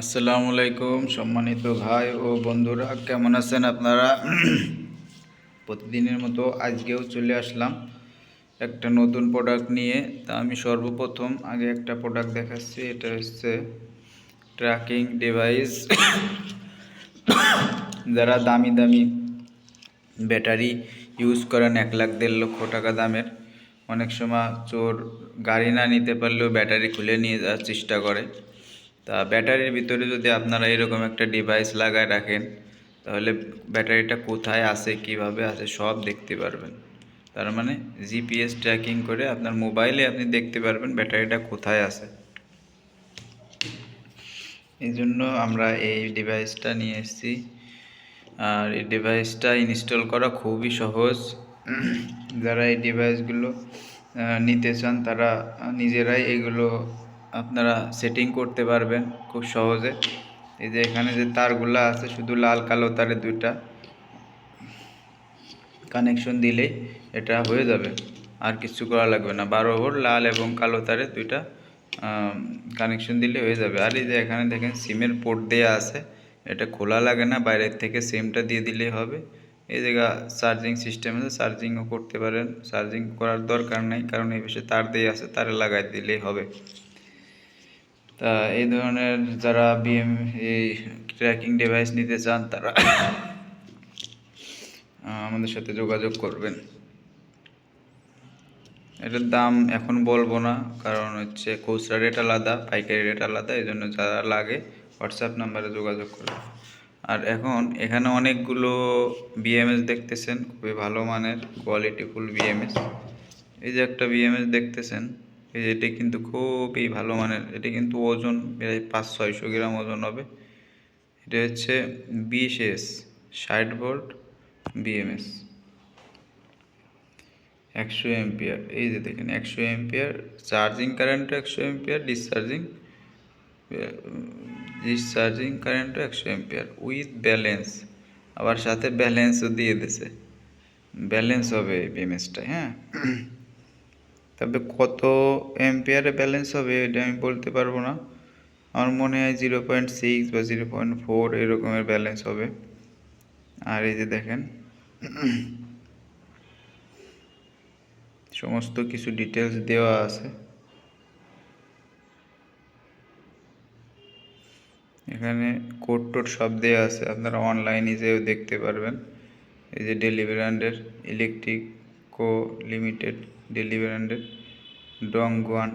আসসালামু আলাইকুম সম্মানিত ভাই ও বন্ধুরা, কেমন আছেন আপনারা? প্রতিদিনের মতো আজকেও চলে আসলাম একটা নতুন প্রোডাক্ট নিয়ে। তা আমি সর্বপ্রথম আগে একটা প্রোডাক্ট দেখাচ্ছি, এটা হচ্ছে ট্র্যাকিং ডিভাইস যারা দামি দামি ব্যাটারি ইউজ করেন, এক লাখ, দেড় লক্ষ টাকা দামের, অনেক সময় চোর গাড়ি না নিতে পারলেও ব্যাটারি খুলে নিয়ে যাওয়ার চেষ্টা করে। তা ব্যাটারির ভিতরে যদি আপনারা এরকম একটা ডিভাইস লাগায় রাখেন, তাহলে ব্যাটারিটা কোথায় আছে, কীভাবে আছে, সব দেখতে পারবেন। তার মানে জিপিএস ট্র্যাকিং করে আপনার মোবাইলে আপনি দেখতে পারবেন ব্যাটারিটা কোথায় আছে। এই জন্য আমরা এই ডিভাইসটা নিয়ে এসেছি। আর এই ডিভাইসটা ইনস্টল করা খুবই সহজ। যারা এই ডিভাইসগুলো নিতে চান, তারা নিজেরাই এগুলো আপনারা সেটিং করতে পারবেন খুব সহজে। এই যে এখানে যে তারগুলো আছে, শুধু লাল, কালো তারে দুইটা কানেকশন দিলেই এটা হয়ে যাবে। আর কিছু করা লাগবে না। বারো ভোল্ট লাল এবং কালো তারে দুইটা কানেকশন দিলে হয়ে যাবে। আর এই যে এখানে দেখেন সিমের পোর্ট দেওয়া আছে। এটা খোলা লাগে না, বাইরের থেকে সিমটা দিয়ে দিলেই হবে। এই জায়গা চার্জিং সিস্টেম আছে চার্জিংও করতে পারেন। চার্জিং করার দরকার নেই, কারণ এই বিষয়ে তার দিয়ে আছে, তারে লাগাই দিলেই হবে। তা এই ধরনের যারা বিএম এই ট্র্যাকিং ডিভাইস নিতে চান তারা আমাদের সাথে যোগাযোগ করবেন। এটার দাম এখন বলব না, কারণ হচ্ছে খুচরা রেট আলাদা, পাইকারি রেট আলাদা, এই জন্য যারা লাগে হোয়াটসঅ্যাপ নাম্বারে যোগাযোগ করবে আর এখন এখানে অনেকগুলো বিএমএস দেখতেছেন, খুবই ভালো মানের কোয়ালিটিফুল বিএমএস এই যে একটা বিএমএস দেখতেছেন এটি কিন্তু খুবই ভালো মানের, এটি কিন্তু ওজন প্রায় পাঁচ ছয়শো গ্রাম ওজন হবে। এটা হচ্ছে বিশ এস ষাট ভোল্ট বিএমএস। একশো এমপিয়ার, এই যে দেখেন একশো এমপিয়ার, চার্জিং কারেন্টও একশো এমপিয়ার ডিসচার্জিং ডিসচার্জিং কারেন্টও একশো এমপিয়ার, উইথ ব্যালেন্স। আবার সাথে ব্যালেন্সও দিয়ে দিছে। ব্যালেন্স হবে বিএমএসটা হ্যাঁ? তবে কত এমপিয়ারে ব্যালেন্স হবে এটা আমি বলতে পারব না। আমার মনে হয় জিরো পয়েন্ট সিক্স বা জিরো পয়েন্ট ফোর এরকমের ব্যালেন্স হবে। আর এই যে দেখেন, সমস্ত কিছু ডিটেলস দেওয়া আছে। এখানে কোড টোড সব দেওয়া আছে, আপনারা অনলাইনে যেও দেখতে পারবেন। এই যে ডেলিভারান্ডের ইলেকট্রিক কো লিমিটেড ডেলিভারান্ডের ডংগুয়ান